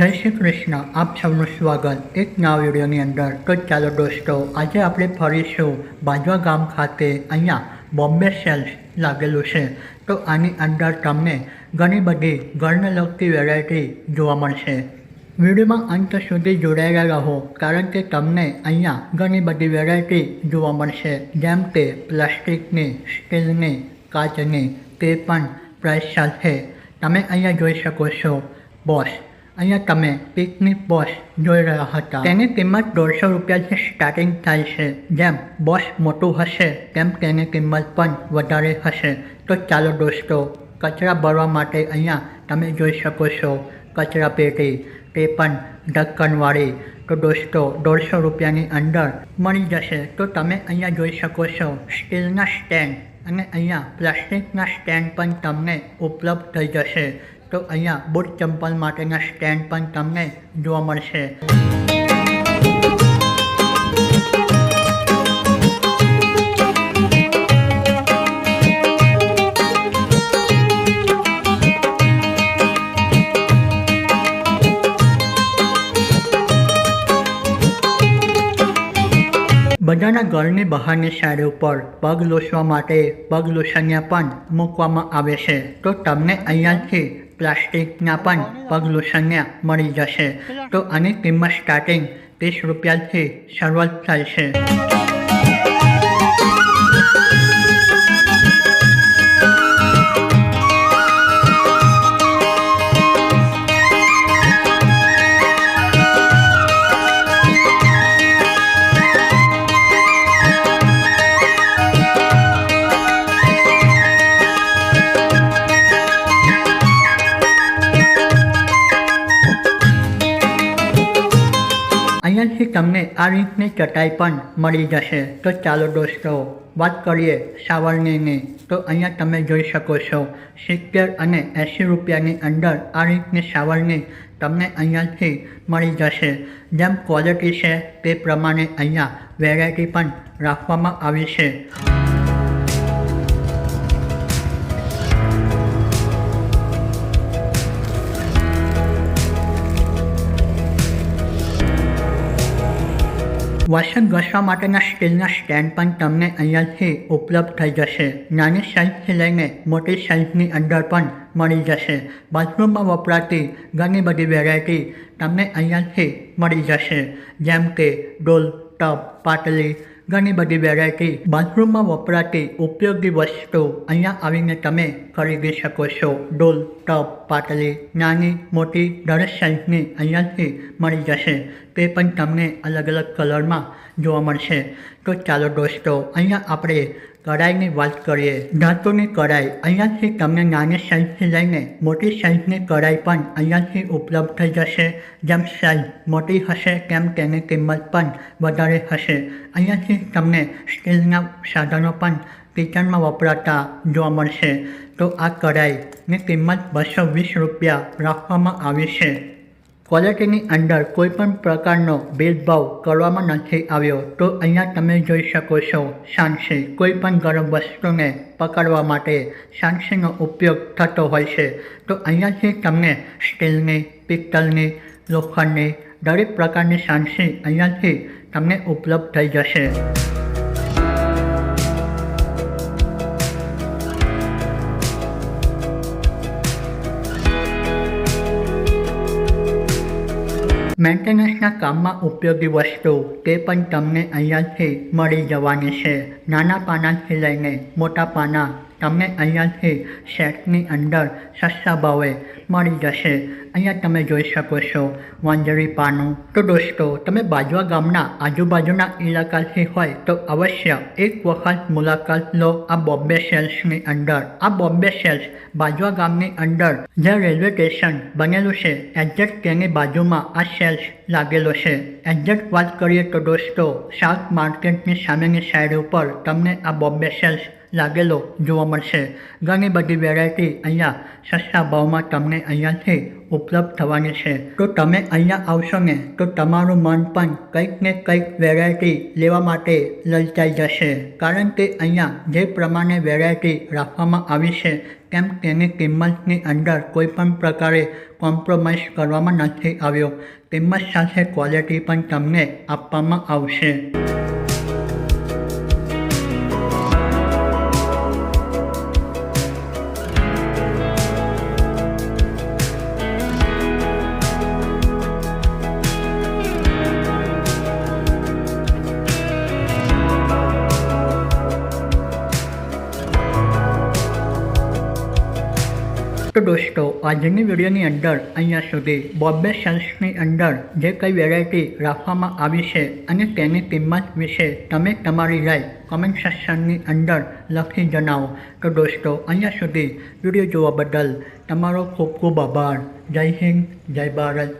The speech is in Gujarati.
જય શ્રી કૃષ્ણ. આપ સૌનું સ્વાગત. એક નવા વિડીયોની અંદર તો ચાલો દોસ્તો, આજે આપણે ફરીશું બાજવા ગામ ખાતે અહીંયા બોમ્બે સેલ્સ લાગેલું છે. તો આની અંદર તમને ઘણી બધી ઘરને લગતી વેરાયટી જોવા મળશે. વિડીયોમાં અંત સુધી જોડાયેલા રહો, કારણ કે તમને અહીંયા ઘણી બધી વેરાયટી જોવા મળશે. જેમ કે પ્લાસ્ટિકની, સ્ટીલની, કાચની, તે પણ પ્રાઇસ સાથે. તમે અહીંયા જોઈ શકો છો. બોસ અહીંયા તમે પિકનિક બોસ જોઈ રહ્યા હતા. તેની કિંમત દોઢસો રૂપિયાથી સ્ટાર્ટિંગ થાય છે. જેમ બોસ મોટું હશે, તેમ તેની કિંમત પણ વધારે હશે. તો ચાલો દોસ્તો, કચરા ભરવા માટે અહીંયા તમે જોઈ શકો છો કચરા પેટી, તે પણ ઢક્કનવાળી. તો દોસ્તો, દોઢસો રૂપિયાની અંદર મળી જશે. તો તમે અહીંયા જોઈ શકો છો સ્ટીલના સ્ટેન્ડ અને અહીંયા પ્લાસ્ટિકના સ્ટેન્ડ પણ તમને ઉપલબ્ધ થઈ જશે. તો અહીંયા બૂટ ચંપલ માટેના સ્ટેન્ડ પણ તમને જોવા મળશે. બધાના ઘરની બહારની સાઈડ ઉપર પગ લૂછવા માટે પગ લૂછણિયા પણ મૂકવામાં આવે છે. તો તમને અહીંયાથી પ્લાસ્ટિકના પણ પગ લૂછણિયા મળી જશે. તો આની કિંમત સ્ટાર્ટિંગ ત્રીસ રૂપિયાથી શરૂઆત થાય છે. અહીંયાથી તમને આ રીતની ચટાઈ પણ મળી જશે. તો ચાલો દોસ્તો, વાત કરીએ સાવરણીની. તો અહીંયા તમે જોઈ શકો છો, સિત્તેર અને એંસી રૂપિયાની અંદર આ રીતની સાવરણી તમને અહીંયાથી મળી જશે. જેમ ક્વોલિટી છે તે પ્રમાણે અહીંયા વેરાયટી પણ રાખવામાં આવી છે. વાસણ ઘસવા માટેના સ્ટીલના સ્ટેન્ડ પણ તમને અહીંયાથી ઉપલબ્ધ થઈ જશે. નાની સાઇઝથી લઈને મોટી સાઇઝની અંદર પણ મળી જશે. બાથરૂમમાં વપરાતી ઘણી બધી વેરાયટી તમને અહીંયાથી મળી જશે. જેમ કે ડોલ, ટબ, પાટલી ઘણી બધી વેરાયટી બાથરૂમમાં વપરાતી ઉપયોગી વસ્તુ અહીંયા આવીને તમે ખરીદી શકો છો. ડોલ ટપ પાટલી નાની, મોટી, દરેક સાઇઝની અહીંયાથી મળી જશે. તે પણ તમને અલગ અલગ કલરમાં જોવા મળશે. તો ચાલો દોસ્તો, અહીંયા આપણે કઢાઈની વાત કરીએ. ધાતુની કઢાઈ. અહીંયાથી તમને નાની સાઇઝથી લઈને મોટી સાઇઝની કઢાઈ પણ અહીંયાથી ઉપલબ્ધ થઈ જશે. જેમ સાઇઝ મોટી હશે, તેમ તેની કિંમત પણ વધારે હશે. અહીંયાથી તમને સ્ટીલના સાધનો પણ કિચનમાં વપરાતા જોવા મળશે. તો આ કઢાઈની કિંમત બસો વીસ રૂપિયા રાખવામાં આવી છે. ક્વોલિટીની અંદર કોઈપણ પ્રકારનો ભેદભાવ કરવામાં નથી આવ્યો, તો અહીંયા તમે જોઈ શકો છો સાણસી કોઈ પણ ગરમ વસ્તુને પકડવા માટે સાણસીનો ઉપયોગ થતો હોય છે. તો અહીંયાથી તમને સ્ટીલની પિત્તલની લોખંડની દરેક પ્રકારની સાણસી અહીંયાથી તમને ઉપલબ્ધ થઈ જશે. મેન્ટેનન્સના કામમાં ઉપયોગી વસ્તુ તે પણ તમને અહીંયાથી મળી જવાની છે. નાના પાનાથી લઈને મોટા પાના તમને અહીંયાથી સેટની અંદર સસ્તા ભાવે મળી જશે. અહીંયા તમે જોઈ શકો છો, વાંજળી પાનું તો દોસ્તો તમે બાજવા ગામના આજુબાજુના ઇલાકાથી હોય તો અવશ્ય એક વખત મુલાકાત લો આ બોમ્બે સેલ્સની અંદર. આ બોમ્બે સેલ્સ બાજવા ગામની અંદર જે રેલવે સ્ટેશન બનેલું છે, એક્ઝેક્ટ તેની બાજુમાં આ સેલ્સ લાગેલો છે. એક્ઝેક્ટ વાત કરીએ તો દોસ્તો શાક માર્કેટની સામેની સાઈડ ઉપર તમને આ બોમ્બે સેલ્સ લાગેલો જોવા મળશે. ઘણી બધી વેરાયટી અહીંયા સસ્તા ભાવમાં તમને અહીંયાથી ઉપલબ્ધ થવાની છે. તો તમે અહીંયા આવશો ને, તો તમારું મન પણ કંઈક ને કંઈક વેરાયટી લેવા માટે લલચાઈ જશે. કારણ કે અહીંયા જે પ્રમાણે વેરાયટી રાખવામાં આવી છે, તેમ તેની કિંમતની અંદર કોઈ પણ પ્રકારે કોમ્પ્રોમાઇઝ કરવામાં નથી આવ્યો. કિંમત સાથે ક્વોલિટી પણ તમને આપવામાં આવશે. તો દોસ્તો. આજની વિડીયોની અંદર અહીંયા સુધી બોમ્બે સેલ્સની અંદર જે કંઈ વેરાયટી રાખવામાં આવી છે અને તેની કિંમત વિશે તમે તમારી રાય કમેન્ટ સેક્શનની અંદર લખી જણાવો. તો દોસ્તો, અહીંયા સુધી વીડિયો જોવા બદલ તમારો ખૂબ ખૂબ આભાર. જય હિન્દ, જય ભારત.